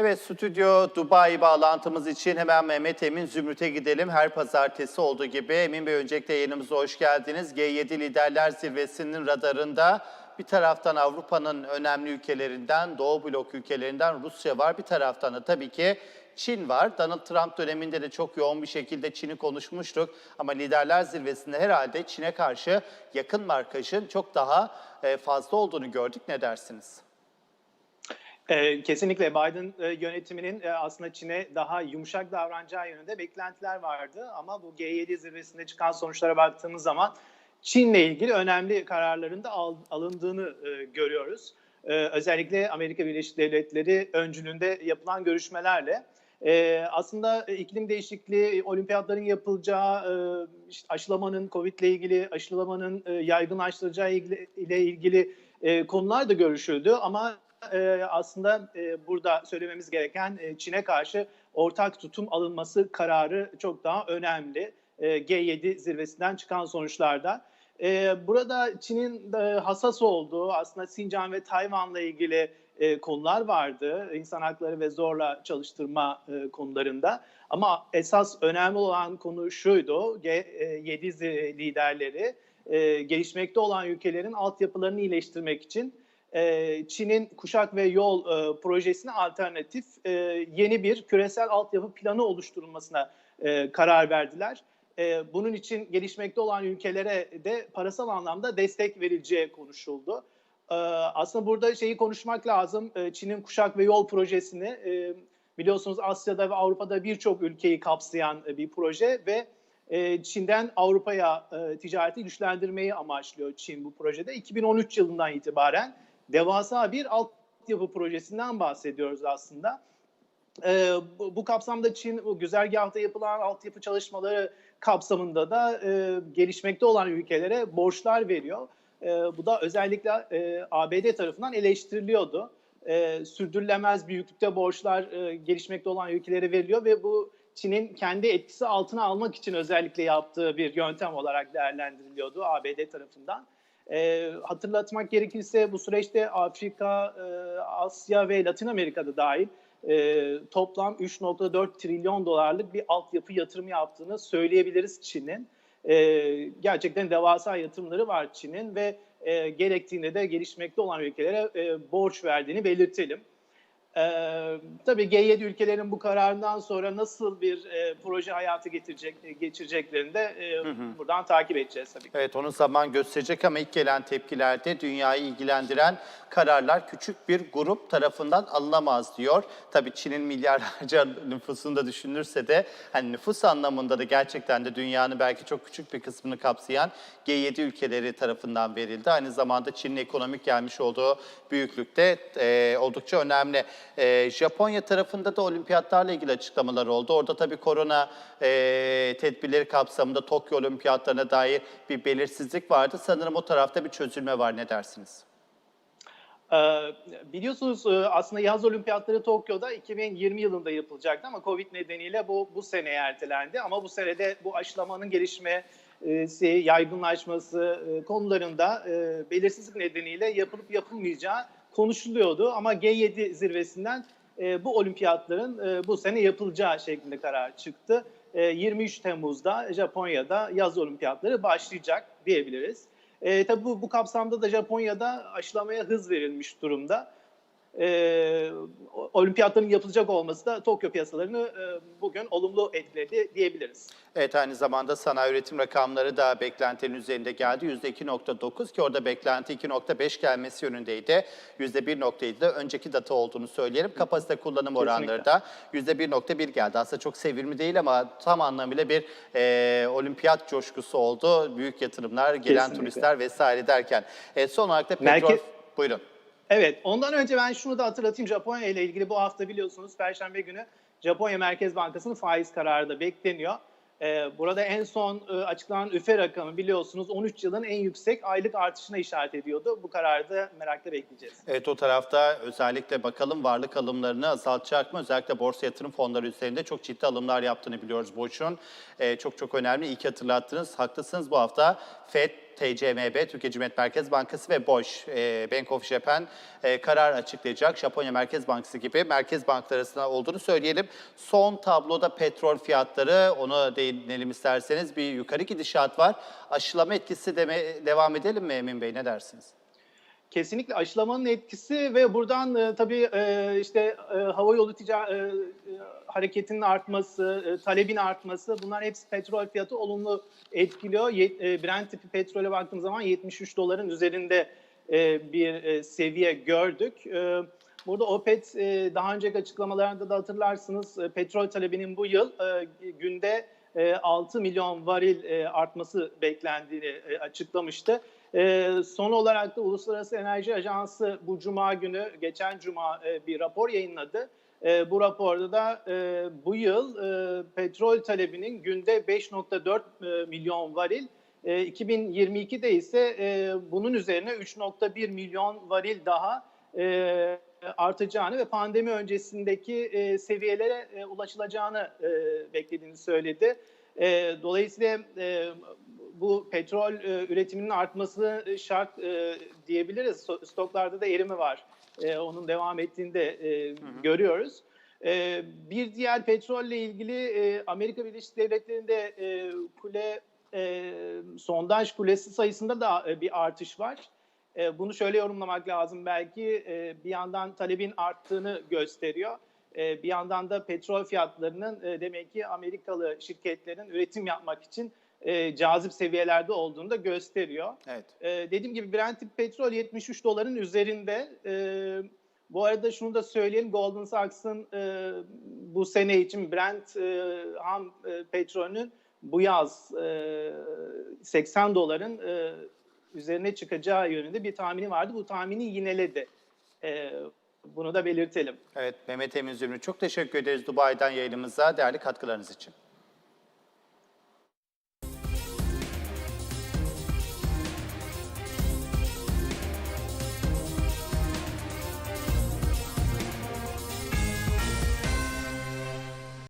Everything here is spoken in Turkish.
Evet, stüdyo Dubai bağlantımız için hemen Mehmet Emin Zümrüt'e gidelim. Her pazartesi olduğu gibi Emin Bey öncelikle yayınımıza hoş geldiniz. G7 Liderler Zirvesi'nin radarında bir taraftan Avrupa'nın önemli ülkelerinden, Doğu blok ülkelerinden Rusya var. Bir taraftan da tabii ki Çin var. Donald Trump döneminde de çok yoğun bir şekilde Çin'i konuşmuştuk. Ama Liderler Zirvesi'nde herhalde Çin'e karşı yakın markajın çok daha e, fazla olduğunu gördük. Ne dersiniz? Ee, kesinlikle Biden e, yönetiminin e, aslında Çin'e daha yumuşak davranacağı yönünde beklentiler vardı. Ama bu G7 zirvesinde çıkan sonuçlara baktığımız zaman Çin'le ilgili önemli kararların da al- alındığını e, görüyoruz. E, özellikle Amerika Birleşik Devletleri öncülüğünde yapılan görüşmelerle. E, aslında e, iklim değişikliği, olimpiyatların yapılacağı, e, işte aşılamanın, Covid ile ilgili aşılamanın e, yaygınlaştıracağı ile ilgili e, konular da görüşüldü. Ama e, aslında e, burada söylememiz gereken e, Çin'e karşı ortak tutum alınması kararı çok daha önemli. E, G7 zirvesinden çıkan sonuçlarda. E, burada Çin'in e, hassas olduğu aslında Sincan ve Tayvan'la ilgili e, konular vardı. İnsan hakları ve zorla çalıştırma e, konularında. Ama esas önemli olan konu şuydu. G7 liderleri e, gelişmekte olan ülkelerin altyapılarını iyileştirmek için e, Çin'in kuşak ve yol e, projesine alternatif e, yeni bir küresel altyapı planı oluşturulmasına e, karar verdiler. Bunun için gelişmekte olan ülkelere de parasal anlamda destek verileceği konuşuldu. Aslında burada şeyi konuşmak lazım. Çin'in kuşak ve yol projesini biliyorsunuz Asya'da ve Avrupa'da birçok ülkeyi kapsayan bir proje ve Çin'den Avrupa'ya ticareti güçlendirmeyi amaçlıyor Çin bu projede. 2013 yılından itibaren devasa bir altyapı projesinden bahsediyoruz aslında. E, bu, bu kapsamda Çin bu güzergahta yapılan altyapı çalışmaları kapsamında da e, gelişmekte olan ülkelere borçlar veriyor. E, bu da özellikle e, ABD tarafından eleştiriliyordu. E, sürdürülemez büyüklükte borçlar e, gelişmekte olan ülkelere veriliyor ve bu Çin'in kendi etkisi altına almak için özellikle yaptığı bir yöntem olarak değerlendiriliyordu ABD tarafından. E, hatırlatmak gerekirse bu süreçte Afrika, e, Asya ve Latin Amerika'da dahil e, toplam 3.4 trilyon dolarlık bir altyapı yatırımı yaptığını söyleyebiliriz Çin'in. E, gerçekten devasa yatırımları var Çin'in ve e, gerektiğinde de gelişmekte olan ülkelere e, borç verdiğini belirtelim. Ee, tabii G7 ülkelerin bu kararından sonra nasıl bir e, proje hayatı getirecek, geçireceklerini de e, buradan takip edeceğiz tabii. Evet onu zaman gösterecek ama ilk gelen tepkilerde dünyayı ilgilendiren kararlar küçük bir grup tarafından alınamaz diyor. Tabii Çin'in milyarlarca nüfusunu da düşünülürse de hani nüfus anlamında da gerçekten de dünyanın belki çok küçük bir kısmını kapsayan G7 ülkeleri tarafından verildi. Aynı zamanda Çin'in ekonomik gelmiş olduğu büyüklükte e, oldukça önemli. E, Japonya tarafında da olimpiyatlarla ilgili açıklamalar oldu. Orada tabii korona e, tedbirleri kapsamında Tokyo olimpiyatlarına dair bir belirsizlik vardı. Sanırım o tarafta bir çözülme var. Ne dersiniz? Ee, biliyorsunuz e, aslında yaz olimpiyatları Tokyo'da 2020 yılında yapılacaktı ama Covid nedeniyle bu bu sene ertelendi. Ama bu senede bu aşılamanın gelişmesi, yaygınlaşması e, konularında belirsizlik nedeniyle yapılıp yapılmayacağı konuşuluyordu. Ama G7 zirvesinden bu olimpiyatların bu sene yapılacağı şeklinde karar çıktı. 23 Temmuz'da Japonya'da yaz olimpiyatları başlayacak diyebiliriz. E, tabii bu, bu kapsamda da Japonya'da aşılamaya hız verilmiş durumda. E, olimpiyatların yapılacak olması da Tokyo piyasalarını e, bugün olumlu etkiledi diyebiliriz. Evet aynı zamanda sanayi üretim rakamları da beklentinin üzerinde geldi. %2.9 ki orada beklenti 2.5 gelmesi yönündeydi. %1.7 de önceki data olduğunu söyleyelim. Kapasite kullanım oranları da %1.1 geldi. Aslında çok sevimli değil ama tam anlamıyla bir e, olimpiyat coşkusu oldu. Büyük yatırımlar, gelen Kesinlikle. turistler vesaire derken. E, son olarak da petrol... Merkez- Buyurun. Evet, ondan önce ben şunu da hatırlatayım. Japonya ile ilgili bu hafta biliyorsunuz Perşembe günü Japonya Merkez Bankası'nın faiz kararı da bekleniyor. Ee, burada en son e, açıklanan üfe rakamı biliyorsunuz 13 yılın en yüksek aylık artışına işaret ediyordu. Bu kararı da merakla bekleyeceğiz. Evet o tarafta özellikle bakalım varlık alımlarını azaltacak mı? Özellikle borsa yatırım fonları üzerinde çok ciddi alımlar yaptığını biliyoruz Boş'un. Ee, çok çok önemli. İyi ki hatırlattınız. Haklısınız bu hafta FED TCMB, Türkiye Cumhuriyet Merkez Bankası ve BOŞ, e, Bank of Japan e, karar açıklayacak. Japonya Merkez Bankası gibi merkez bankları arasında olduğunu söyleyelim. Son tabloda petrol fiyatları, onu değinelim isterseniz bir yukarı gidişat var. Aşılama etkisi deme, devam edelim mi Emin Bey, ne dersiniz? Kesinlikle aşılamanın etkisi ve buradan e, tabii e, işte e, hava yolu tica- e, e, hareketinin artması, e, talebin artması bunlar hepsi petrol fiyatı olumlu etkiliyor. Ye, e, Brent tipi petrole baktığım zaman 73 doların üzerinde e, bir e, seviye gördük. E, burada OPEC e, daha önceki açıklamalarında da hatırlarsınız e, petrol talebinin bu yıl e, günde e, 6 milyon varil e, artması beklendiğini e, açıklamıştı. E, son olarak da Uluslararası Enerji Ajansı bu cuma günü, geçen cuma e, bir rapor yayınladı. E, bu raporda da e, bu yıl e, petrol talebinin günde 5.4 e, milyon varil, e, 2022'de ise e, bunun üzerine 3.1 milyon varil daha e, artacağını ve pandemi öncesindeki e, seviyelere e, ulaşılacağını e, beklediğini söyledi. E, dolayısıyla e, bu petrol e, üretiminin artması şart e, diyebiliriz. Stoklarda da erime var. E, onun devam ettiğini de e, görüyoruz. E, bir diğer petrolle ilgili e, Amerika Birleşik Devletleri'nde e, kule e, sondaj kulesi sayısında da e, bir artış var. E, bunu şöyle yorumlamak lazım belki e, bir yandan talebin arttığını gösteriyor. E, bir yandan da petrol fiyatlarının e, demek ki Amerikalı şirketlerin üretim yapmak için e, cazip seviyelerde olduğunu da gösteriyor. Evet. E, dediğim gibi Brent petrol 73 doların üzerinde. E, bu arada şunu da söyleyelim Goldman Sachs'ın e, bu sene için Brent e, ham e, petrolünün bu yaz e, 80 doların e, üzerine çıkacağı yönünde bir tahmini vardı. Bu tahmini yineledi. E, bunu da belirtelim. Evet, Mehmet Emin Zümrüt çok teşekkür ederiz Dubai'den yayınımıza değerli katkılarınız için.